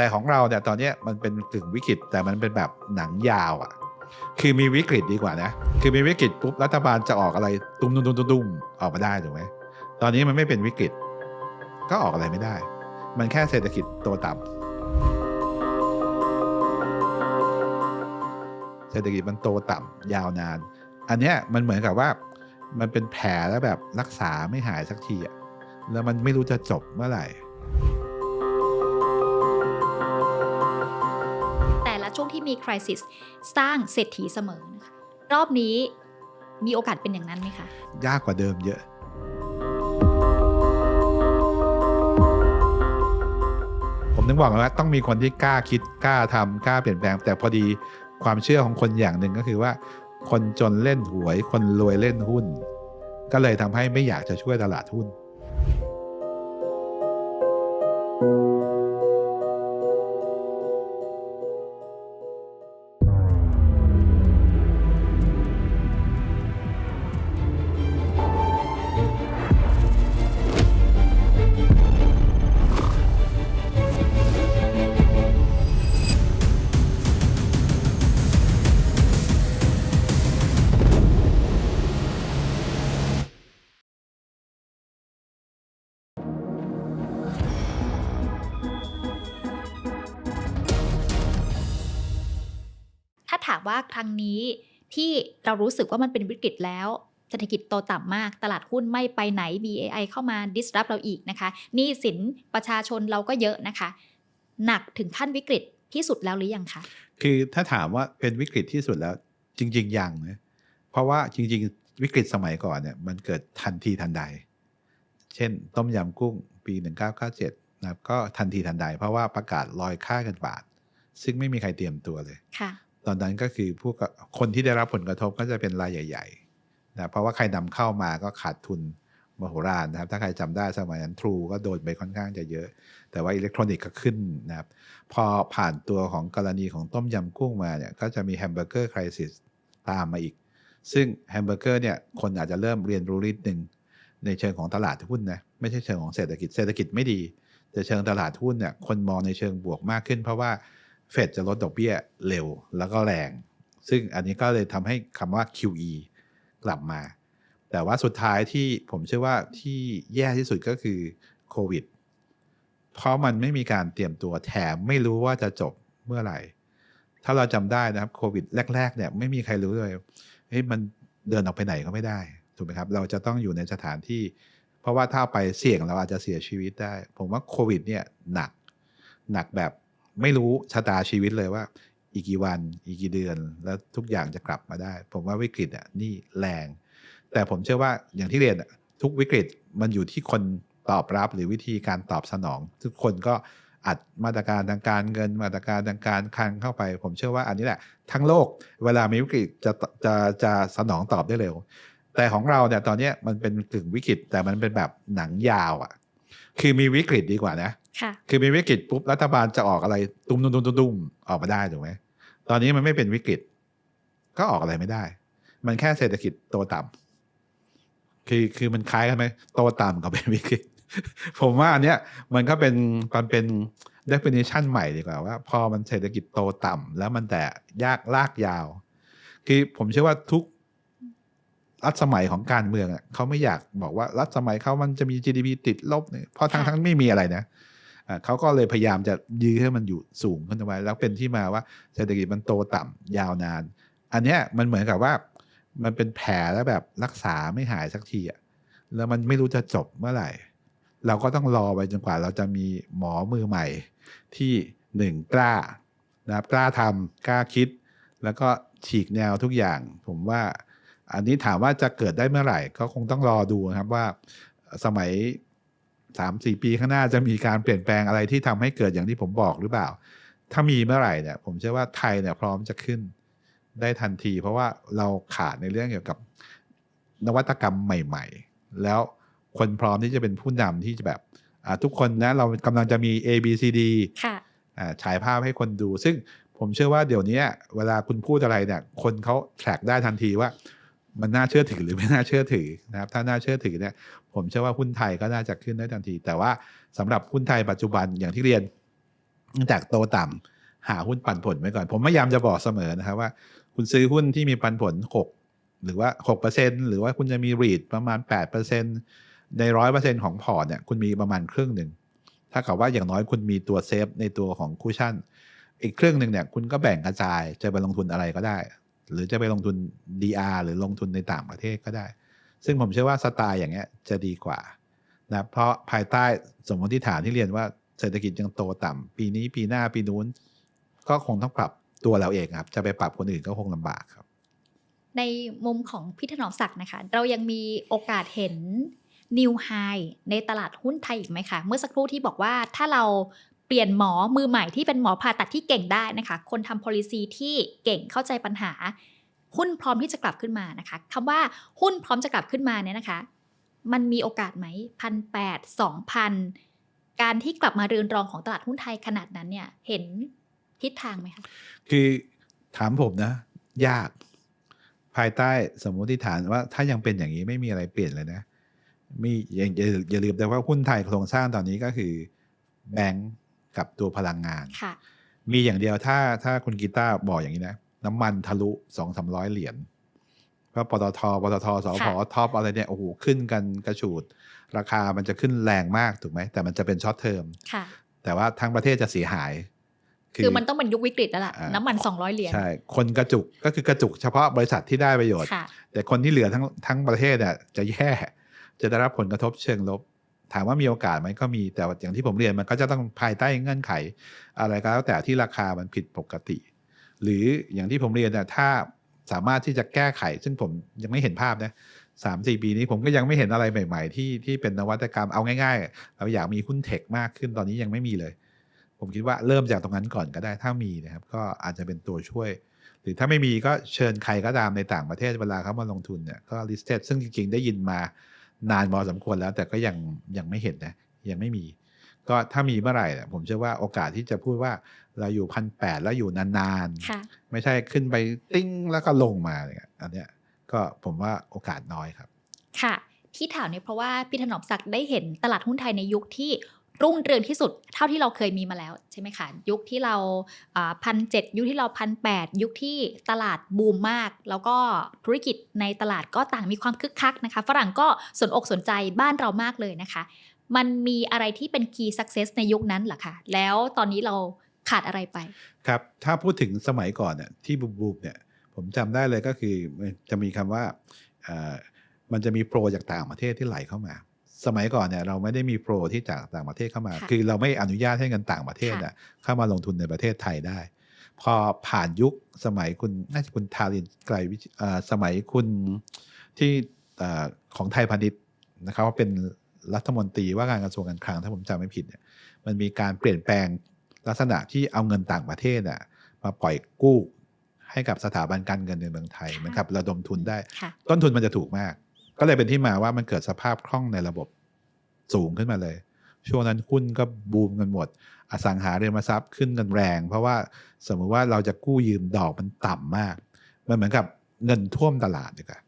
แต่ของเราเนี่ยตอนนี้มันเป็นกึ่งวิกฤตแต่มันเป็นแบบหนังยาวอะ่ะ คือมีวิกฤตดีกว่านะ คือมีวิกฤตปุ๊บรัฐบาลจะออกอะไรตุ้มตุ้มตุ้มตุ้มออกมาได้ถูกไหมตอนนี้มันไม่เป็นวิกฤต ก็ออกอะไรไม่ได้ มันแค่เศรษฐกิจโตต่ำเศรษฐกิจมันโตต่ำยาวนาน อันเนี้ยมันเหมือนกับว่ามันเป็นแผลแล้วแบบรักษาไม่หายสักทีอะแล้วมันไม่รู้จะจบเมื่อไหร่ ที่มีคริสิสสร้างเศรษฐีเสมอนะคะรอบนี้มีโอกาสเป็นอย่างนั้นไหมคะ ยากกว่าเดิมเยอะ ผมถึงบอกว่าต้องมีคนที่กล้าคิดกล้าทำกล้าเปลี่ยนแปลง แต่พอดีความเชื่อของคนอย่างหนึ่งก็คือว่า คนจนเล่นหวย คนรวยเล่นหุ้น ก็เลยทำให้ไม่อยากจะช่วยตลาดหุ้น ถ้าถามว่าครั้งนี้ที่เรารู้สึกว่ามันเป็นวิกฤตแล้วเศรษฐกิจโตต่ำมาก ตลาดหุ้นไม่ไปไหน BAI เข้ามา disrupt เราอีกนะคะหนี้สินประชาชนเราก็เยอะนะคะ หนักถึงขั้นวิกฤตที่สุดแล้วหรือยังคะ คือถ้าถามว่าเป็นวิกฤตที่สุดแล้วจริง ๆ ยังนะ เพราะว่าจริง ๆ วิกฤตสมัยก่อนเนี่ยมันเกิดทันทีทันใด เช่น ต้มยำกุ้งปี 1997นะครับก็ทันทีทันใด เพราะว่าประกาศลอยค่ากันบาท ซึ่งไม่มีใครเตรียมตัวเลยค่ะ ตอนนั้นก็คือพวกคนที่ได้รับผลกระทบก็จะเป็นรายใหญ่ๆนะเพราะว่าใครนำเข้ามาก็ขาดทุนมโหฬารนะครับ ถ้าใครจำได้สมัยนั้นทรูก็โดนไปค่อนข้างจะเยอะ แต่ว่าอิเล็กทรอนิกส์ก็ขึ้นนะครับ พอผ่านตัวของกรณีของต้มยำกุ้งมาเนี่ยก็จะมีแฮมเบอร์เกอร์คริสิสตามมาอีก ซึ่งแฮมเบอร์เกอร์เนี่ยคนอาจจะเริ่มเรียนรู้นิดนึงในเชิงของตลาดหุ้นนะไม่ใช่เชิงของเศรษฐกิจเศรษฐกิจไม่ดี แต่เชิงตลาดหุ้นเนี่ยคนมองในเชิงบวกมากขึ้น เพราะว่า เฟดจะลดดอกเบี้ยเร็วแล้วก็แรง ซึ่งอันนี้ก็เลยทำให้คำว่า QE กลับมา แต่ว่าสุดท้ายที่ผมเชื่อว่าที่แย่ที่สุดก็คือโควิด เพราะมันไม่มีการเตรียมตัวแถมไม่รู้ว่าจะจบเมื่อไหร่ ถ้าเราจำได้นะครับโควิดแรก ๆ เนี่ยไม่มีใครรู้เลยเฮ้ยมันเดินออกไปไหนก็ไม่ได้ถูกไหมครับ เราจะต้องอยู่ในสถานที่ เพราะว่าถ้าไปเสี่ยงเราอาจจะเสียชีวิตได้ ผมว่าโควิดเนี่ยหนักหนักแบบ ไม่รู้ชะตาชีวิตเลยว่า อีกกี่วัน อีกกี่เดือน แล้วทุกอย่างจะกลับมาได้ ผมว่าวิกฤตอะนี่แรง แต่ผมเชื่อว่าอย่างที่เรียนทุกวิกฤตมันอยู่ที่คนตอบรับหรือวิธีการตอบสนอง ทุกคนก็อัดมาตรการทางการเงินมาตรการทางการคลังเข้าไป ผมเชื่อว่าอันนี้แหละ ทั้งโลกเวลามีวิกฤตจะจะจะสนองตอบได้เร็ว แต่ของเราเนี่ยตอนนี้มันเป็นกึ่งวิกฤตแต่มันเป็นแบบหนังยาวอะ่ะ คือมีวิกฤตดีกว่านะ ค่ะคือมีวิกฤตปุ๊บรัฐบาลจะออกอะไรตุ้มตุ้มตุ้มตุ้มตุ้มออกมาได้ถูกไหมตอนนี้มันไม่เป็นวิกฤต ก็ออกอะไรไม่ได้ มันแค่เศรษฐกิจโตต่ำคือคือมันคล้ายกันไหมโตต่ำกับเป็นวิกฤต ผมว่าอันเนี้ยมันก็เป็นมันเป็น definition ใหม่ดีกว่าว่า พอมันเศรษฐกิจโตต่ำแล้วมันแต่ยากลากยาว คือผมเชื่อว่าทุกรัฐสมัยของการเมืองอะเขาไม่อยากบอกว่ารัฐสมัยเขามันจะมี GDP ติดลบเนี่ยเพราะทั้งทั้งไม่มีอะไรนะ เขาก็เลยพยายามจะยื้อให้มันอยู่สูงขึ้นไว้ แล้วเป็นที่มาว่าเศรษฐกิจมันโตต่ำยาวนาน อันเนี้ยมันเหมือนกับว่า มันเป็นแผลแล้วแบบรักษาไม่หายสักทีอะแล้วมันไม่รู้จะจบเมื่อไหร่ เราก็ต้องรอไปจนกว่าเราจะมีหมอมือใหม่ ที่หนึ่งกล้านะครับกล้าทำกล้าคิด แล้วก็ฉีกแนวทุกอย่าง ผมว่าอันนี้ถามว่าจะเกิดได้เมื่อไหร่ ก็คงต้องรอดูนะครับว่าสมัย สามสี่ปีข้างหน้าจะมีการเปลี่ยนแปลงอะไรที่ทำให้เกิดอย่างที่ผมบอกหรือเปล่า ถ้ามีเมื่อไหร่เนี่ย ผมเชื่อว่าไทยเนี่ยพร้อมจะขึ้นได้ทันที เพราะว่าเราขาดในเรื่องเกี่ยวกับนวัตกรรมใหม่ ๆ แล้วคนพร้อมที่จะเป็นผู้นำที่จะแบบทุกคนนะเรากำลังจะมี A B C D ค่ะฉายภาพให้คนดู ซึ่งผมเชื่อว่าเดี๋ยวนี้เวลาคุณพูดอะไรเนี่ยคนเขาแทร็กได้ทันทีว่ามันน่าเชื่อถือหรือไม่น่าเชื่อถือนะครับ ถ้าน่าเชื่อถือเนี่ย ผมเชื่อว่าหุ้นไทยก็น่าจะขึ้นได้ทันที แต่ว่าสำหรับหุ้นไทยปัจจุบันอย่างที่เรียนเนื่องจากโตต่ำหาหุ้นปันผลไว้ก่อน ผมพยายามจะบอกเสมอนะครับว่า คุณซื้อหุ้นที่มีปันผลหกหรือว่าหกเปอร์เซ็นหรือว่าคุณจะมีรีดประมาณแปดเปอร์เซ็นในร้อยเปอร์เซ็นของพอร์ตเนี่ยคุณมีประมาณครึ่งหนึ่งถ้าเกับว่าอย่างน้อยคุณมีตัวเซฟในตัวของคูชั่น อีกครึ่งหนึ่งเนี่ยคุณก็แบ่งกระจายจะไปลงทุนอะไรก็ได้ หรือจะไปลงทุน DR หรือลงทุนในต่างประเทศก็ได้ ซึ่งผมเชื่อว่าสไตล์อย่างเงี้ยจะดีกว่านะเพราะภายใต้สมมติฐานที่เรียนว่าเศรษฐกิจยังโตต่ำปีนี้ปีหน้าปีนู้น ก็คงต้องปรับตัวเราเองครับ จะไปปรับคนอื่นก็คงลำบากครับ ในมุมของพี่ถนอมศักดิ์นะคะ เรายังมีโอกาสเห็นนิวไฮในตลาดหุ้นไทยอีกไหมคะ เมื่อสักครู่ที่บอกว่าถ้าเราเปลี่ยนหมอมือใหม่ที่เป็นหมอผ่าตัดที่เก่งได้นะคะ คนทำ policy ที่เก่งเข้าใจปัญหา หุ้นพร้อมที่จะกลับขึ้นมานะคะคำว่าหุ้นพร้อมจะกลับขึ้นมาเนี่ยนะคะ มันมีโอกาสไหมพันแปดสองพันการที่กลับมาเรือนรองของตลาดหุ้นไทยขนาดนั้นเนี่ยเห็นทิศทางไหมคะคือถามผมนะ ยากภายใต้สมมติฐานว่าถ้ายังเป็นอย่างนี้ไม่มีอะไรเปลี่ยนเลยนะมีอย่าอย่าอย่าลืมแต่ว่าหุ้นไทยโครงสร้างตอนนี้ก็คือแบงก์กับตัวพลังงานค่ะมีอย่างเดียวถ้าถ้าคุณกีตาร์บอกอย่างนี้นะ น้ำมันทะลุสองสามร้อยเหรียญเพราะปตทปตทสพค่ะท็อปอะไรเนี่ยโอ้โหขึ้นกันกระฉูด ราคามันจะขึ้นแรงมากถูกไหม แต่มันจะเป็นช็อตเทอมค่ะแต่ว่าทั้งประเทศจะเสียหาย คือมันต้องเป็นยุควิกฤตแล้วล่ะอ่าน้ำมัน 200 เหรียญใช่คนกระจุกก็คือกระจุกเฉพาะบริษัทที่ได้ประโยชน์ค่ะแต่คนที่เหลือทั้งทั้งประเทศเนี่ยจะแย่จะได้รับผลกระทบเชิงลบ ถามว่ามีโอกาสไหมก็มีแต่ว่าอย่างที่ผมเรียนมันก็จะต้องภายใต้เงื่อนไข อะไรก็แล้วแต่ที่ราคามันผิดปกติ หรืออย่างที่ผมเรียนเนี่ยถ้าสามารถที่จะแก้ไข ซึ่งผมยังไม่เห็นภาพนะสามสี่ปีนี้ผมก็ยังไม่เห็นอะไรใหม่ๆ ที่ที่เป็นนวัตกรรมเอาง่ายๆ เราอยากมีหุ้นเทคมากขึ้นตอนนี้ยังไม่มีเลย ผมคิดว่าเริ่มจากตรงนั้นก่อนก็ได้ถ้ามีนะครับ ก็อาจจะเป็นตัวช่วย หรือถ้าไม่มีก็เชิญใครก็ตามในต่างประเทศเวลาเขามาลงทุนเนี่ยก็ listed ซึ่งจริงๆ ได้ยินมานานพอสมควรแล้ว แต่ก็ยังยังไม่เห็นนะยังไม่มี ก็ถ้ามีเมื่อไหร่เนี่ยผมเชื่อว่าโอกาสที่จะพูดว่าเราอยู่พันแปดแล้วอยู่นานค่ะๆไม่ใช่ขึ้นไปติ้งแล้วก็ลงมาเนี่ยอันเนี้ยก็ผมว่าโอกาสน้อยครับ ค่ะ ที่ถามเนี่ยเพราะว่าพี่ถนอมศักดิ์ได้เห็นตลาดหุ้นไทยในยุคที่รุ่งเรืองที่สุดเท่าที่เราเคยมีมาแล้วใช่ไหมคะยุคที่เราพันเจ็ดยุคที่เราพันแปดยุคที่ตลาดบูมมาก แล้วก็ธุรกิจในตลาดก็ต่างมีความคึกคักนะคะ ฝรั่งก็สนอกสนใจบ้านเรามากเลยนะคะ มันมีอะไรที่เป็น key success ในยุคนั้นเหรอคะแล้วตอนนี้เราขาดอะไรไป ครับ ถ้าพูดถึงสมัยก่อนเนี่ยที่บูมบูมเนี่ย ผมจำได้เลยก็คือจะมีคำว่าเอ่อมันจะมีโปรจากต่างประเทศที่ไหลเข้ามาสมัยก่อนเนี่ยเราไม่ได้มีโปรที่จากต่างประเทศเข้ามาค่ะคือเราไม่อนุญาตให้เงินต่างประเทศค่ะน่ะเข้ามาลงทุนในประเทศไทยได้ พอผ่านยุคสมัยคุณน่าจะคุณทารินไกลวิชเอ่อสมัยคุณที่เอ่อของไทยพาณิชย์นะครับว่าเป็น รัฐมนตรีว่าการกระทรวงการคลังถ้าผมจำไม่ผิดเนี่ยมันมีการเปลี่ยนแปลงลักษณะที่เอาเงินต่างประเทศน่ะมาปล่อยกู้ให้กับสถาบันการเงินในเมืองไทยค่ะนะครับระดมทุนได้ค่ะต้นทุนมันจะถูกมาก ก็เลยเป็นที่มาว่ามันเกิดสภาพคล่องในระบบสูงขึ้นมาเลย ช่วงนั้นหุ้นก็บูมกันหมด อสังหาริมทรัพย์ขึ้นกันแรง เพราะว่าสมมติว่าเราจะกู้ยืมดอกมันต่ำมาก มันเหมือนกับเงินท่วมตลาดดีกว่า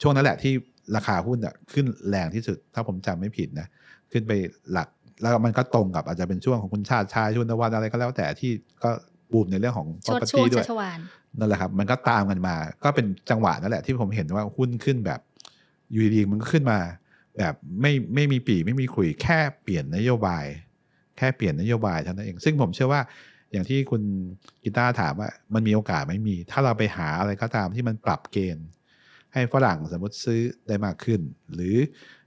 ช่วงนั้นแหละที่ ราคาหุ้นอะขึ้นแรงที่สุด ถ้าผมจำไม่ผิดนะ ขึ้นไปหลักแล้วมันก็ตรงกับอาจจะเป็นช่วงของคุณชาติชายชุนวันอะไรก็แล้วแต่ที่ก็บูมในเรื่องของชวด property ช่วงด้วยชวานนั่นแหละครับ มันก็ตามกันมา ก็เป็นจังหวะนั่นแหละที่ผมเห็นว่าหุ้นขึ้นแบบอยู่ดีๆมันก็ขึ้นมา แบบไม่ไม่มีปีไม่มีขุยแค่เปลี่ยนนโยบาย แค่เปลี่ยนนโยบายเท่านั้นเอง ซึ่งผมเชื่อว่าอย่างที่คุณกีตาร์ถามว่ามันมีโอกาสไม่มี ถ้าเราไปหาอะไรก็ตามที่มันปรับเกณฑ์ ให้ฝรั่งสมมติซื้อได้มากขึ้น หรือ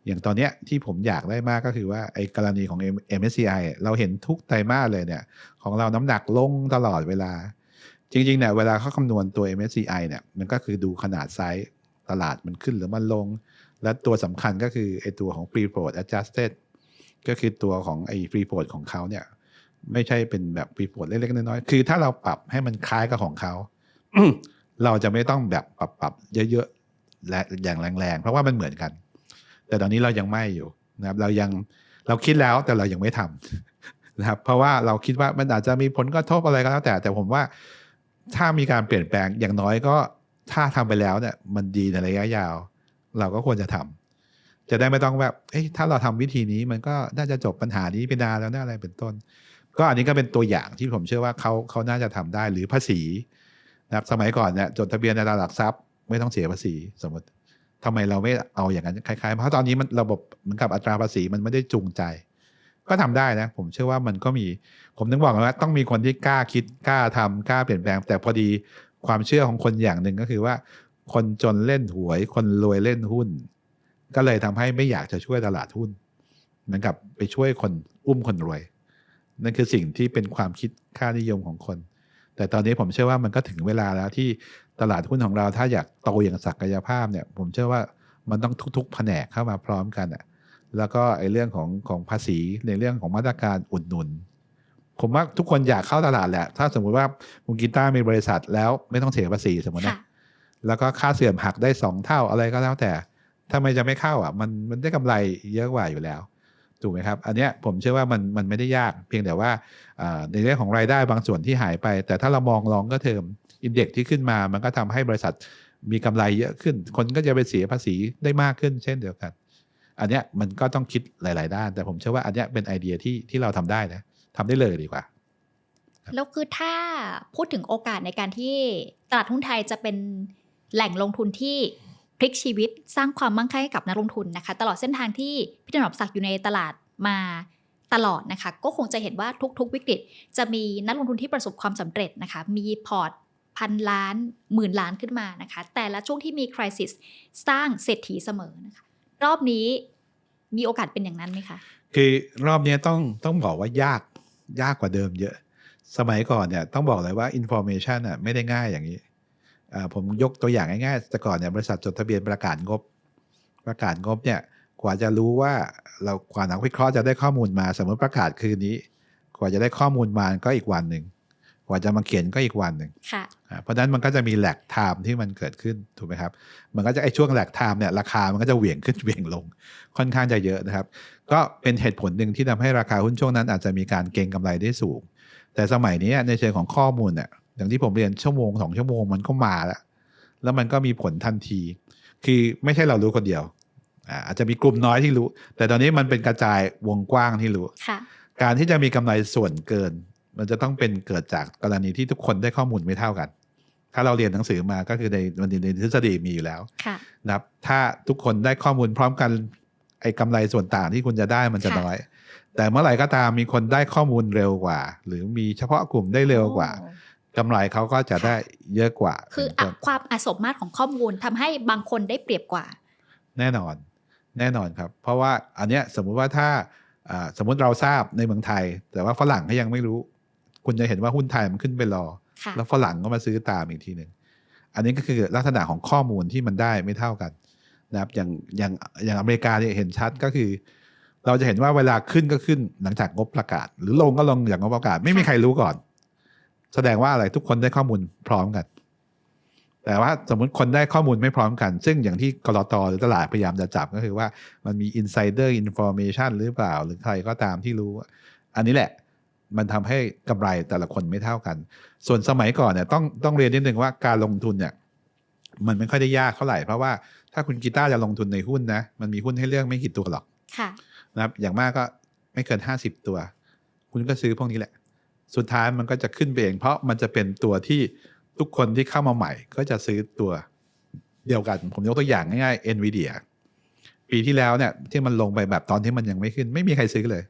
อย่างตอนเนี้ยที่ผมอยากได้มากก็คือว่าไอ้กรณีของ MSCI เราเห็นทุกไตรมาสเลยเนี่ย ของเราน้ำหนักลงตลอดเวลา จริงๆเนี่ยเวลาเขาคำนวณตัว MSCI เนี่ยมันก็คือดูขนาดไซส์ตลาดมันขึ้นหรือมันลง และตัวสำคัญก็คือไอ้ตัวของ free float adjusted ก็คือตัวของไอ free float ของเขาเนี่ยไม่ใช่เป็นแบบ free float เล็กๆน้อยๆคือถ้าเราปรับให้มันคล้ายกับของเขาเราจะไม่ต้องแบบปรับปรับเยอะ และอย่างแรงๆ เพราะว่ามันเหมือนกัน แต่ตอนนี้เรายังไม่อยู่นะครับ เรายังเราคิดแล้วแต่เรายังไม่ทำนะครับ เพราะว่าเราคิดว่ามันอาจจะมีผลกระทบอะไรก็แล้วแต่ แต่ผมว่าถ้ามีการเปลี่ยนแปลงอย่างน้อยก็ถ้าทำไปแล้วเนี่ย มันดีในระยะยาว เราก็ควรจะทำจะได้ไม่ต้องแบบเอ้ยถ้าเราทำวิธีนี้มันก็น่าจะจบปัญหานี้ไปนานแล้วนะอะไรเป็นต้น ก็อันนี้ก็เป็นตัวอย่างที่ผมเชื่อว่าเขาเขาน่าจะทำได้หรือภาษีนะครับสมัยก่อนเนี่ยจดทะเบียนในตลาดหลักทรัพย์ ไม่ต้องเสียภาษีสมมติทำไมเราไม่เอาอย่างนั้นคล้ายๆเพราะตอนนี้มันระบบเหมือนกับอัตราภาษีมันไม่ได้จูงใจ ก็ทำได้นะ ผมเชื่อว่ามันก็มี ผมถึงบอกว่าต้องมีคนที่กล้าคิดกล้าทำกล้าเปลี่ยนแปลง แต่พอดีความเชื่อของคนอย่างหนึ่งก็คือว่า คนจนเล่นหวย คนรวยเล่นหุ้น ก็เลยทำให้ไม่อยากจะช่วยตลาดหุ้นเหมือนกับไปช่วยคนอุ้มคนรวย นั่นคือสิ่งที่เป็นความคิดค่านิยมของคน แต่ตอนนี้ผมเชื่อว่ามันก็ถึงเวลาแล้วที่ ตลาดหุ้นของเราถ้าอยากโตอย่างศักยภาพเนี่ยผมเชื่อว่ามันต้องทุกๆแผนกเข้ามาพร้อมกันอะแล้วก็ไอ้เรื่องของของภาษีในเรื่องของมาตรการอุดหนุน ผมว่าทุกคนอยากเข้าตลาดแหละ ถ้าสมมุติว่าคุณกีตาร์มีบริษัทแล้วไม่ต้องเสียภาษีสมมตินะค่ะแล้วก็ค่าเสื่อมหักได้สองเท่าอะไรก็แล้วแต่ทำไมจะไม่เข้าอะมันมันได้กำไรเยอะกว่าอยู่แล้วถูกไหมครับ อันเนี้ยผมเชื่อว่ามันมันไม่ได้ยาก เพียงแต่ว่าอ่าในเรื่องของรายได้บางส่วนที่หายไป แต่ถ้าเรามองลองก็เทอม อินเด็กที่ขึ้นมามันก็ทำให้บริษัทมีกำไรเยอะขึ้น คนก็จะไปเสียภาษีได้มากขึ้น เช่นเดียวกัน อันเนี้ยมันก็ต้องคิดหลาย ๆ ด้าน แต่ผมเชื่อว่าอันเนี้ยเป็นไอเดียที่ที่เราทำได้นะทำได้เลยดีกว่าแล้วคือถ้าพูดถึงโอกาสในการที่ตลาดหุ้นไทยจะเป็นแหล่งลงทุนที่พลิกชีวิตสร้างความมั่งคั่งให้กับนักลงทุนนะคะ ตลอดเส้นทางที่พี่ถนอมศักดิ์อยู่ในตลาดมาตลอดนะคะ ก็คงจะเห็นว่าทุกๆ วิกฤต จะมีนักลงทุนที่ประสบความสำเร็จนะคะ มีพอร์ต พันล้านหมื่นล้านขึ้นมานะคะ แต่ละช่วงที่มีคริสิสสร้างเศรษฐีเสมอนะคะรอบนี้มีโอกาสเป็นอย่างนั้นไหมคะ คือรอบนี้ต้องต้องบอกว่ายากยากกว่าเดิมเยอะ สมัยก่อนเนี่ยต้องบอกเลยว่า information อะไม่ได้ง่ายอย่างนี้ผมยกตัวอย่างง่ายๆ แต่ก่อนเนี่ยบริษัทจดทะเบียนประกาศงบ ประกาศงบเนี่ยกว่าจะรู้ว่าเรากว่านักวิเคราะห์จะได้ข้อมูลมา สมมติประกาศคืนนี้ กว่าจะได้ข้อมูลมาก็อีกวันหนึ่ง กว่าจะมาเขียนก็อีกวันหนึ่งค่ะอ่าเพราะฉะนั้นมันก็จะมีแหลกไทม์ที่มันเกิดขึ้นถูกไหมครับ มันก็จะไอช่วงแหลกไทม์เนี่ยราคามันก็จะเหวี่ยงขึ้นเหวี่ยงลง ค่อนข้างจะเยอะนะครับ ก็เป็นเหตุผลหนึ่งที่ทำให้ราคาหุ้นช่วงนั้นอาจจะมีการเก็งกำไรได้สูง แต่สมัยนี้ในเชิงของข้อมูลเนี่ยอย่างที่ผมเรียนชั่วโมงสองชั่วโมงมันก็มาแล้ว แล้วมันก็มีผลทันที คือไม่ใช่เรารู้คนเดียวอ่าอาจจะมีกลุ่มน้อยที่รู้ แต่ตอนนี้มันเป็นกระจายวงกว้างที่รู้ค่ะการที่จะมีกำไรส่วนเกิน มันจะต้องเป็นเกิดจากกรณีที่ทุกคนได้ข้อมูลไม่เท่ากัน ถ้าเราเรียนหนังสือมาก็คือในมันในทฤษฎีมีอยู่แล้วค่ะนะครับ ถ้าทุกคนได้ข้อมูลพร้อมกันไอ้กำไรส่วนต่างที่คุณจะได้มันจะค่ะน้อย แต่เมื่อไหร่ก็ตามมีคนได้ข้อมูลเร็วกว่า หรือมีเฉพาะกลุ่มได้เร็วกว่าโอ้กำไรเขาก็จะได้เยอะกว่า คือเป็นต้นอะความอสมมาตรของข้อมูลทำให้บางคนได้เปรียบกว่า แน่นอน แน่นอนครับ เพราะว่าอันเนี้ยสมมุติว่าถ้าอ่าสมมุติเราทราบในเมืองไทย แต่ว่าฝรั่งเขายังไม่รู้ คุณจะเห็นว่าหุ้นไทยมันขึ้นไปรอค่ะแล้วฝรั่งก็มาซื้อตามอีกทีหนึ่งอันนี้ก็คือลักษณะของข้อมูลที่มันได้ไม่เท่ากันนะครับอย่างอย่างอย่างอเมริกาเนี่ยเห็นชัดก็คือ เราจะเห็นว่าเวลาขึ้นก็ขึ้นหลังจากงบประกาศ หรือลงก็ลงอย่างงบประกาศ ไม่มีใครรู้ก่อน แสดงว่าอะไรทุกคนได้ข้อมูลพร้อมกัน แต่ว่าสมมุติคนได้ข้อมูลไม่พร้อมกัน ซึ่งอย่างที่กรตหรือตลาดพยายามจะจับก็คือว่ามันมี insider information หรือเปล่า หรือใครก็ตามที่รู้ อันนี้แหละ มันทำให้กำไรแต่ละคนไม่เท่ากัน ส่วนสมัยก่อนเนี่ยต้องต้องเรียนนิดนึงว่าการลงทุนเนี่ยมันไม่ค่อยได้ยากเท่าไหร่เพราะว่าถ้าคุณกีตาร์จะลงทุนในหุ้นนะมันมีหุ้นให้เลือกไม่กี่ตัวหรอกค่ะนะครับอย่างมากก็ไม่เกินห้าสิบตัว คุณก็ซื้อพวกนี้แหละ สุดท้ายมันก็จะขึ้นไปเอง เพราะมันจะเป็นตัวที่ทุกคนที่เข้ามาใหม่ ก็จะซื้อตัวเดียวกัน ผมยกตัวอย่างง่ายๆ NVIDIA ปีที่แล้วเนี่ยที่มันลงไปแบบตอนที่มันยังไม่ขึ้น ไม่มีใครซื้อเลย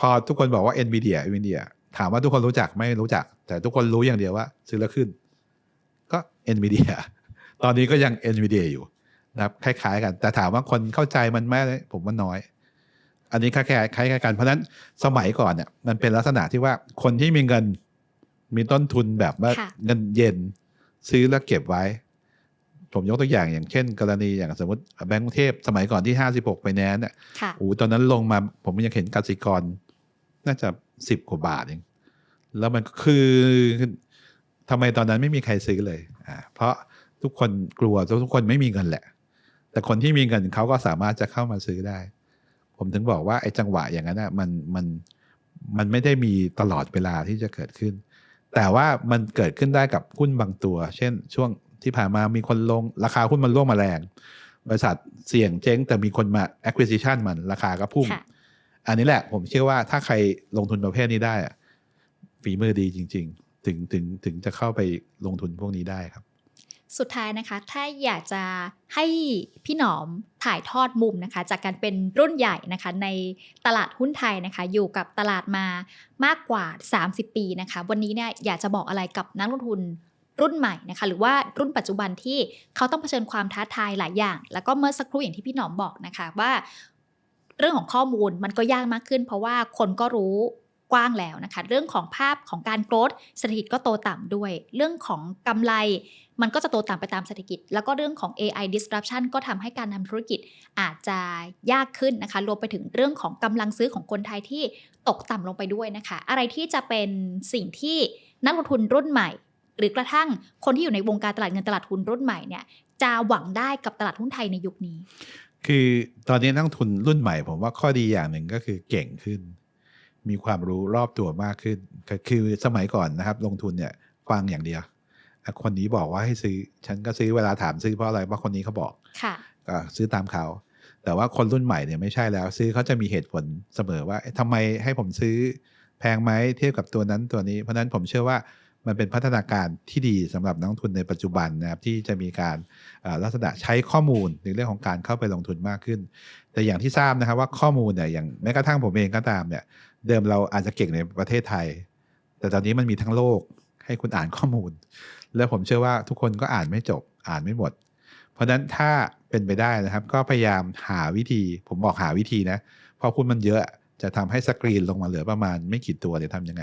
พอทุกคนบอกว่า NVIDIA NVIDIA ถามว่าทุกคนรู้จักไหม่รู้จัก แต่ทุกคนรู้อย่างเดียวว่า ซื้อแล้วขึ้น ก็ NVIDIA ตอนนี้ก็ยัง NVIDIA อยู่นะครับคล้าย ๆ กัน แต่ถามว่าคนเข้าใจมันไหมผมว่าน้อย อันนี้คล้ายๆคล้ายๆกัน เพราะฉะนั้นสมัยก่อนเนี่ยมันเป็นลักษณะที่ว่าคนที่มีเงินมีต้นทุนแบบว่าค่ะเงินเย็นซื้อแล้วเก็บไว้ ผมยกตัวอย่างอย่างเช่น กรณีอย่างสมมติแบงก์กรุงเทพสมัยก่อนที่ห้าสิบหกไปแนนเนี่ยค่ะโอ้โหตอนนั้นลงมาผมยังเห็นกสิกร น่าจะสิบกว่าบาทเองแล้วมันคือทำไมตอนนั้นไม่มีใครซื้อเลยอ่าเพราะทุกคนกลัวทุกคนไม่มีเงินแหละ แต่คนที่มีเงินเขาก็สามารถจะเข้ามาซื้อได้ ผมถึงบอกว่าไอ้จังหวะอย่างนั้นน่ะมันมันมันไม่ได้มีตลอดเวลาที่จะเกิดขึ้น แต่ว่ามันเกิดขึ้นได้กับหุ้นบางตัว เช่น ช่วงที่ผ่านมามีคนลง ราคาหุ้นมันร่วงมาแรง บริษัทเสี่ยงเจ๊งแต่มีคนมา acquisition มันราคาก็พุ่ง อันนี้แหละผมเชื่อว่าถ้าใครลงทุนประเภทนี้ได้ฝีมือดีจริง ๆ ถึงถึงถึงจะเข้าไปลงทุนพวกนี้ได้ครับ สุดท้ายนะคะ ถ้าอยากจะให้พี่หนอมถ่ายทอดมุมนะคะ จากการเป็นรุ่นใหญ่นะคะในตลาดหุ้นไทยนะคะ อยู่กับตลาดมามากกว่า 30 ปีนะคะ วันนี้เนี่ยอยากจะบอกอะไรกับนักลงทุนรุ่นใหม่นะคะหรือว่ารุ่นปัจจุบันที่เขาต้องเผชิญความท้าทายหลายอย่าง แล้วก็เมื่อสักครู่อย่างที่พี่หนอมบอกนะคะ ว่า เรื่องของข้อมูลมันก็ยากมากขึ้น เพราะว่าคนก็รู้กว้างแล้วนะคะ เรื่องของภาพของการโกรธเศรษฐกิจก็โตต่ำด้วย เรื่องของกำไรมันก็จะโตตามไปตามเศรษฐกิจ แล้วก็เรื่องของ AI disruption ก็ทำให้การทำธุรกิจอาจจะยากขึ้นนะคะ รวมไปถึงเรื่องของกำลังซื้อของคนไทยที่ตกต่ำลงไปด้วยนะคะ อะไรที่จะเป็นสิ่งที่นักลงทุนรุ่นใหม่ หรือกระทั่งคนที่อยู่ในวงการตลาดเงินตลาดทุนรุ่นใหม่เนี่ยจะหวังได้กับตลาดหุ้นไทยในยุคนี้ คือตอนนี้นักลงทุนรุ่นใหม่ ผมว่าข้อดีอย่างหนึ่งก็คือเก่งขึ้น มีความรู้รอบตัวมากขึ้นก็คือสมัยก่อนนะครับ ลงทุนเนี่ยฟังอย่างเดียวอะคนนี้บอกว่าให้ซื้อ ฉันก็ซื้อเวลาถามซื้อเพราะอะไรเพราะคนนี้เขาบอกค่ะก็ซื้อตามเขา แต่ว่าคนรุ่นใหม่เนี่ยไม่ใช่แล้ว ซื้อเขาจะมีเหตุผลเสมอว่าเอ๊ะทำไมให้ผมซื้อแพงไหมเทียบกับตัวนั้นตัวนี้ เพราะฉะนั้นผมเชื่อว่า มันเป็นพัฒนาการที่ดีสำหรับนักทุนในปัจจุบันนะครับที่จะมีการลักษณะใช้ข้อมูลในเรื่องของการเข้าไปลงทุนมากขึ้น แต่อย่างที่ทราบนะครับว่าข้อมูลเนี่ยอย่างแม้กระทั่งผมเองก็ตามเนี่ยเดิมเราอาจจะเก่งในประเทศไทย แต่ตอนนี้มันมีทั้งโลกให้คุณอ่านข้อมูล แล้วผมเชื่อว่าทุกคนก็อ่านไม่จบอ่านไม่หมด เพราะฉะนั้นถ้าเป็นไปได้นะครับ ก็พยายามหาวิธี ผมบอกหาวิธีนะเพราะคุณมันเยอะจะทำให้สกรีนลงมาเหลือประมาณไม่กี่ตัวเนี่ยทำยังไง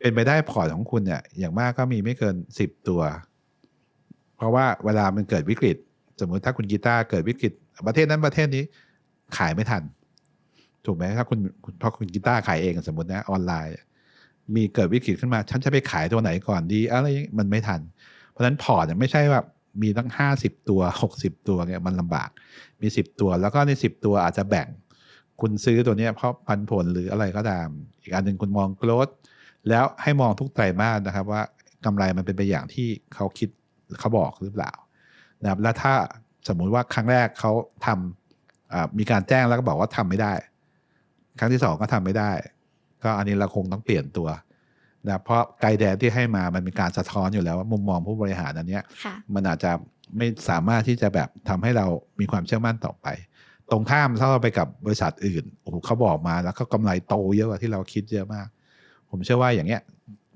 เป็นไปได้พอร์ตของคุณเนี่ยอย่างมากก็มีไม่เกิน10ตัว เพราะว่าเวลามันเกิดวิกฤต สมมุติถ้าคุณกีตาร์เกิดวิกฤต ประเทศนั้นประเทศนี้ขายไม่ทัน ถูกไหมถ้าคุณเพราะคุณกีตาร์ขายเองสมมตินะออนไลน์ มีเกิดวิกฤตขึ้นมา ฉันจะไปขายตัวไหนก่อนดี อะไรมันไม่ทัน เพราะฉะนั้นพอร์ตเนี่ยไม่ใช่ว่ามีตั้งห้าสิบตัวหกสิบตัวเนี่ยมันลำบาก มีสิบตัวแล้วก็ในสิบตัวอาจจะแบ่ง คุณซื้อตัวเนี้ยเพราะปันผลหรืออะไรก็ตาม อีกอันหนึ่งคุณมองโกลด แล้วให้มองทุกไตรมาสนะครับ ว่ากำไรมันเป็นไปอย่างที่เขาคิดเขาบอกหรือเปล่านะครับแล้วถ้าสมมุติว่าครั้งแรกเขาทำอ่ามีการแจ้งแล้วก็บอกว่าทำไม่ได้ ครั้งที่สองก็ทำไม่ได้ ก็อันนี้เราคงต้องเปลี่ยนตัวนะเพราะไกด์แดนที่ให้มามันเป็นการสะท้อนอยู่แล้วว่ามุมมองผู้บริหารอันเนี้ยค่ะมันอาจจะไม่สามารถที่จะแบบทำให้เรามีความเชื่อมั่นต่อไป ตรงข้ามถ้าเราไปกับบริษัทอื่นโอ้โหเขาบอกมาแล้วก็กำไรโตเยอะกว่าที่เราคิดเยอะมาก ผมเชื่อว่าอย่างเงี้ย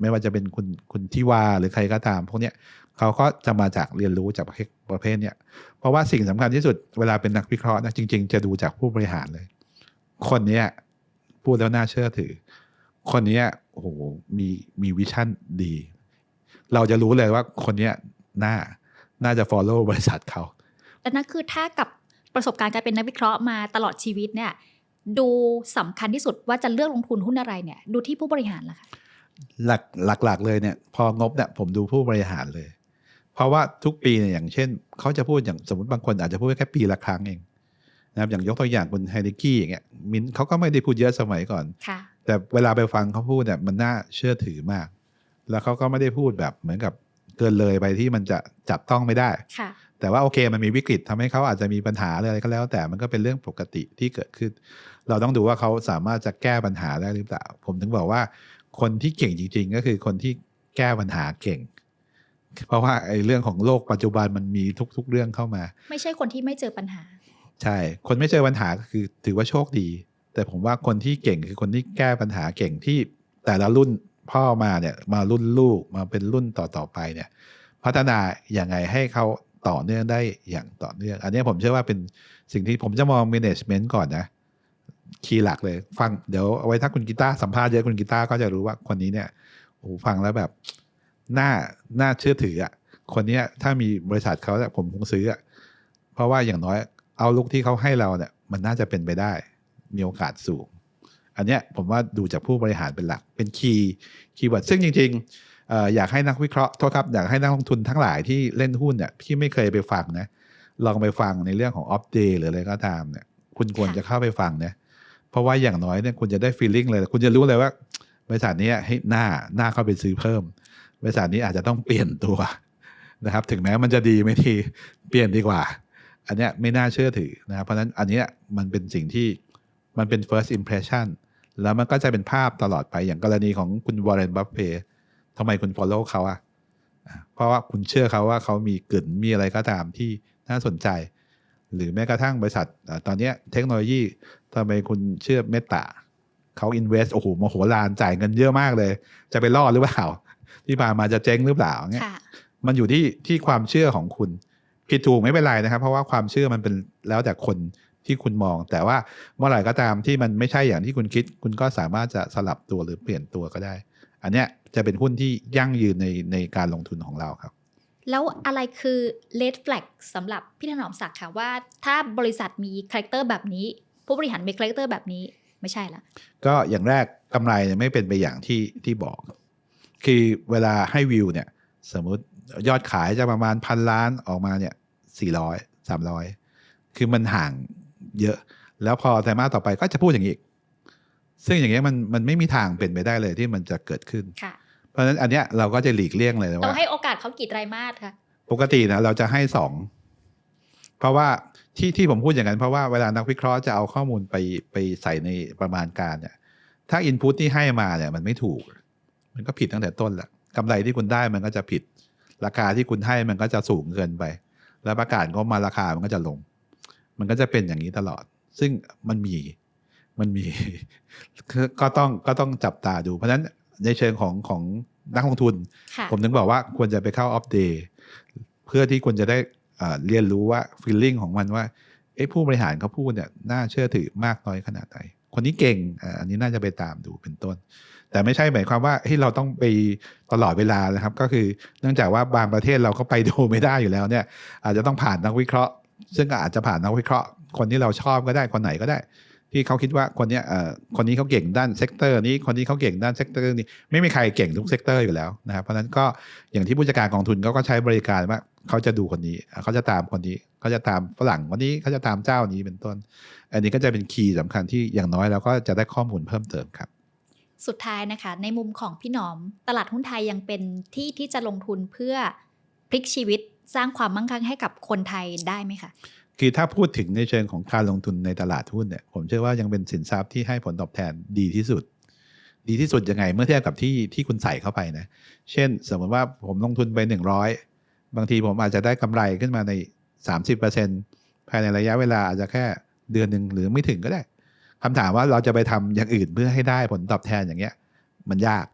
ไม่ว่าจะเป็นคุณคุณที่วาหรือใครก็ตาม พวกเนี้ยเขาก็จะมาจากเรียนรู้จากประเภทประเภทเนี้ยเพราะว่าสิ่งสำคัญที่สุดเวลาเป็นนักวิเคราะห์นะจริง ๆ จะดูจากผู้บริหารเลย คนเนี้ยพูดแล้วน่าเชื่อถือ คนเนี้ยโอ้โหมีมีวิชั่นดี เราจะรู้เลยว่าคนเนี้ยน่าน่าจะ follow บริษัทเขาและนั่นคือถ้ากับประสบการณ์การเป็นนักวิเคราะห์มาตลอดชีวิตเนี่ย ดูสำคัญที่สุดว่าจะเลือกลงทุนหุ้นอะไรเนี่ย ดูที่ผู้บริหารล่ะคะหลักหลักๆเลยเนี่ยพองบเนี่ยผมดูผู้บริหารเลย เพราะว่าทุกปีเนี่ยอย่างเช่น เขาจะพูดอย่างสมมติบางคนอาจจะพูดแค่ปีละครั้งเองนะครับอย่างยกตัวอย่างคุณไฮเดกี้อย่างเงี้ยมินเขาก็ไม่ได้พูดเยอะสมัยก่อนค่ะแต่เวลาไปฟังเขาพูดเนี่ยมันน่าเชื่อถือมาก แล้วเขาก็ไม่ได้พูดแบบเหมือนกับเกินเลยไปที่มันจะจับต้องไม่ได้ค่ะแต่ว่าโอเคมันมีวิกฤตทำให้เขาอาจจะมีปัญหาอะไรก็แล้ว แต่มันก็เป็นเรื่องปกติที่เกิดขึ้น เราต้องดูว่าเขาสามารถจะแก้ปัญหาได้หรือเปล่า ผมถึงบอกว่าคนที่เก่งจริง ๆ ก็คือคนที่แก้ปัญหาเก่ง เพราะว่าไอ้เรื่องของโลกปัจจุบันมันมีทุก ๆ เรื่องเข้ามา ไม่ใช่คนที่ไม่เจอปัญหา ใช่ คนไม่เจอปัญหาก็คือถือว่าโชคดี แต่ผมว่าคนที่เก่งคือคนที่แก้ปัญหาเก่งที่แต่ละรุ่นพ่อมาเนี่ยมารุ่นลูกมาเป็นรุ่นต่อๆไปเนี่ย พัฒนาอย่างไงให้เขาต่อเนื่องได้อย่างต่อเนื่อง อันนี้ผมเชื่อว่าเป็นสิ่งที่ผมจะมอง management ก่อนนะ คีย์หลักเลย ฟังเดี๋ยวเอาไว้ถ้าคุณกีตาร์สัมภาษณ์เยอะคุณกีตาร์ก็จะรู้ว่าคนนี้เนี่ยโอ้ฟังแล้วแบบน่าน่าเชื่อถืออะคนเนี้ยถ้ามีบริษัทเขาเนี่ยผมคงซื้ออะเพราะว่าอย่างน้อยเอาลุกที่เขาให้เราเนี่ย มันน่าจะเป็นไปได้ มีโอกาสสูง อันเนี้ยผมว่าดูจากผู้บริหารเป็นหลัก เป็นคีย์คีย์เวิร์ดซึ่งจริงๆอยากให้นักวิเคราะห์โทษครับอยากให้นักลงทุนทั้งหลายที่เล่นหุ้นเนี่ยพี่ไม่เคยไปฟังนะลองไปฟังในเรื่องของออฟเดย์หรืออะไรก็ตามเนี่ย คุณควรจะเข้าไปฟังนะ เพราะว่าอย่างน้อยเนี่ยคุณจะได้ฟีลลิ่งเลย คุณจะรู้เลยว่า บริษัทนี้ให้หน้าหน้าเข้าไปซื้อเพิ่ม บริษัทนี้อาจจะต้องเปลี่ยนตัวนะครับ ถึงแม้มันจะดีไม่ดีเปลี่ยนดีกว่า อันเนี้ยไม่น่าเชื่อถือนะครับเพราะฉะนั้นอันเนี้ยมันเป็นสิ่งที่มันเป็น first impression แล้วมันก็จะเป็นภาพตลอดไปอย่างกรณีของคุณวอร์เรนบัฟเฟทำไมคุณ follow เขาอะเพราะว่าคุณเชื่อเขาว่าเขามีกลิ่นมีอะไรก็ตามที่น่าสนใจ หรือแม้กระทั่งบริษัทอะตอนเนี้ยเทคโนโลยีทำไมคุณเชื่อเมตาเขา invest โอ้โหมโหฬารจ่ายเงินเยอะมากเลย จะไปรอดหรือเปล่า ที่ผ่านมาจะเจ๊งหรือเปล่าเงี้ยค่ะมันอยู่ที่ที่ความเชื่อของคุณ ผิดถูกไม่เป็นไรนะครับ เพราะว่าความเชื่อมันเป็นแล้วแต่คนที่คุณมอง แต่ว่าเมื่อไหร่ก็ตามที่มันไม่ใช่อย่างที่คุณคิด คุณก็สามารถจะสลับตัวหรือเปลี่ยนตัวก็ได้ อันเนี้ยจะเป็นหุ้นที่ยั่งยืนในในการลงทุนของเราครับ แล้วอะไรคือ red flag สำหรับพี่ถนอมศักดิ์ค่ะว่า ถ้าบริษัทมีคาแรคเตอร์แบบนี้ ผู้บริหารมีคาแรคเตอร์แบบนี้ไม่ใช่ละก็อย่างแรกกำไรเนี่ยไม่เป็นไปอย่างที่ที่บอก คือเวลาให้วิวเนี่ย สมมุติยอดขายจะประมาณพันล้านออกมาเนี่ยสี่ร้อยสามร้อยคือมันห่างเยอะ แล้วพอไตรมาสต่อไปก็จะพูดอย่างนี้อีก ซึ่งอย่างเงี้ยมันมันไม่มีทางเป็นไปได้เลยที่มันจะเกิดขึ้น ค่ะ เพราะฉะนั้นอันเนี้ยเราก็จะหลีกเลี่ยงเลยนะเราว่าให้โอกาสเขากี่ไตรมาสคะปกตินะเราจะให้สองเพราะว่าที่ที่ผมพูดอย่างนั้นเพราะว่าเวลานักวิเคราะห์จะเอาข้อมูลไปไปใส่ในประมาณการเนี่ย ถ้าอินพุตที่ให้มาเนี่ยมันไม่ถูก มันก็ผิดตั้งแต่ต้นแหละกำไรที่คุณได้มันก็จะผิด ราคาที่คุณให้มันก็จะสูงเกินไป แล้วประกาศงบมาราคามันก็จะลง มันก็จะเป็นอย่างนี้ตลอด ซึ่งมันมีมันมีก็ก็ต้องก็ต้องจับตาดูเพราะฉะนั้น ในเชิงของของนักลงทุนค่ะผมถึงบอกว่าควรจะไปเข้าออฟเดย์เพื่อที่คุณจะได้อ่าเรียนรู้ว่าฟีลลิ่งของมันว่าเอ๊ะผู้บริหารเขาพูดเนี่ยน่าเชื่อถือมากน้อยขนาดไหนคนนี้เก่งอ่าอันนี้น่าจะไปตามดูเป็นต้น แต่ไม่ใช่หมายความว่าเฮ้ยเราต้องไปตลอดเวลานะครับ ก็คือเนื่องจากว่าบางประเทศเราก็ไปดูไม่ได้อยู่แล้วเนี่ยอาจจะต้องผ่านนักวิเคราะห์ ซึ่งก็อาจจะผ่านนักวิเคราะห์ คนที่เราชอบก็ได้คนไหนก็ได้ ที่เขาคิดว่าคนเนี้ยเอ่อคนนี้เขาเก่งด้านเซกเตอร์นี้คนนี้เขาเก่งด้านเซกเตอร์นี้ไม่มีใครเก่งทุกเซกเตอร์อยู่แล้วนะครับเพราะฉะนั้นก็อย่างที่ผู้จัดการกองทุนเขาก็ใช้บริการว่าเขาจะดูคนนี้เขาจะตามคนนี้เขาจะตามฝรั่งคนนี้เขาจะตามเจ้านี้เป็นต้น อันนี้ก็จะเป็นคีย์สำคัญที่อย่างน้อยเราก็จะได้ข้อมูลเพิ่มเติมครับสุดท้ายนะคะ ในมุมของพี่หนอม ตลาดหุ้นไทยยังเป็นที่ที่จะลงทุนเพื่อพลิกชีวิตสร้างความมั่งคั่งให้กับคนไทยได้ไหมคะ คือถ้าพูดถึงในเชิงของการลงทุนในตลาดหุ้นเนี่ยผมเชื่อว่ายังเป็นสินทรัพย์ที่ให้ผลตอบแทนดีที่สุด ดีที่สุดยังไง เมื่อเทียบกับที่ที่คุณใส่เข้าไปนะ เช่น สมมติว่าผมลงทุนไปหนึ่งร้อยบางทีผมอาจจะได้กำไรขึ้นมาในสามสิบเปอร์เซ็นภายในระยะเวลาอาจจะแค่เดือนหนึ่งหรือไม่ถึงก็ได้คำถามว่าเราจะไปทำอย่างอื่นเพื่อให้ได้ผลตอบแทนอย่างเงี้ย มันยาก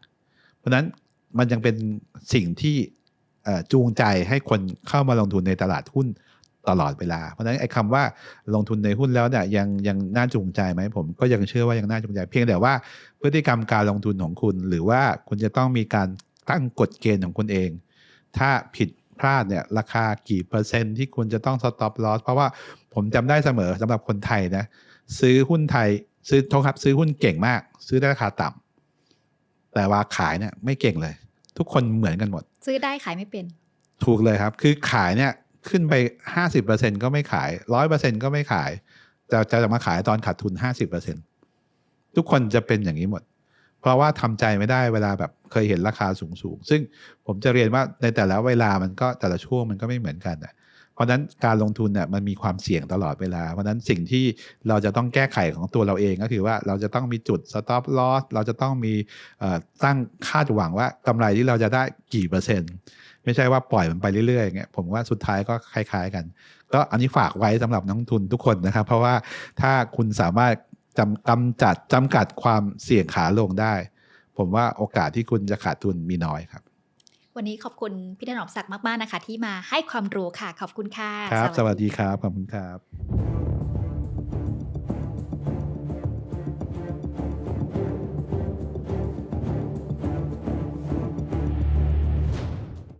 เพราะนั้นมันยังเป็นสิ่งที่จูงใจให้คนเข้ามาลงทุนในตลาดหุ้น ตลอดเวลา เพราะฉะนั้นไอ้คำว่าลงทุนในหุ้นแล้วเนี่ยยังยังน่าจูงใจไหมผมก็ยังเชื่อว่ายังน่าจูงใจ เพียงแต่ว่าพฤติกรรมการลงทุนของคุณ หรือว่าคุณจะต้องมีการตั้งกฎเกณฑ์ของคุณเอง ถ้าผิดพลาดเนี่ยราคากี่เปอร์เซ็นต์ที่คุณจะต้อง stop loss เพราะว่าผมจำได้เสมอสำหรับคนไทยนะซื้อหุ้นไทยซื้อโทษครับซื้อหุ้นเก่งมาก ซื้อได้ราคาต่ำแต่ว่าขายเนี่ยไม่เก่งเลย ทุกคนเหมือนกันหมด ซื้อได้ขายไม่เป็น ถูกเลยครับ คือขายเนี่ย ขึ้นไปห้าสิบเปอร์เซ็นก็ไม่ขายร้อยเปอร์เซ็นก็ไม่ขาย จะจะมาขายตอนขาดทุนห้าสิบเปอร์เซ็นทุกคนจะเป็นอย่างนี้หมด เพราะว่าทำใจไม่ได้เวลาแบบเคยเห็นราคาสูงสูงๆ ซึ่งผมจะเรียนว่าในแต่ละเวลามันก็แต่ละช่วงมันก็ไม่เหมือนกันนะเพราะฉะนั้นการลงทุนเนี่ยมันมีความเสี่ยงตลอดเวลา เพราะฉะนั้นสิ่งที่เราจะต้องแก้ไขของตัวเราเองก็คือว่าเราจะต้องมีจุด stop loss เราจะต้องมีตั้งคาดหวังว่ากำไรที่เราจะได้กี่เปอร์เซ็นต์ ไม่ใช่ว่าปล่อยมันไปเรื่อยๆอย่างเงี้ยผมว่าสุดท้ายก็คล้าย ๆ กัน ก็อันนี้ฝากไว้สำหรับนักลงทุนทุกคนนะครับ เพราะว่าถ้าคุณสามารถจำกำจัดจำกัดความเสี่ยงขาลงได้ ผมว่าโอกาสที่คุณจะขาดทุนมีน้อยครับ วันนี้ขอบคุณพี่ถนอมศักดิ์มากๆนะคะ ที่มาให้ความรู้ค่ะขอบคุณค่ะครับ สวัสดีครับขอบคุณครับ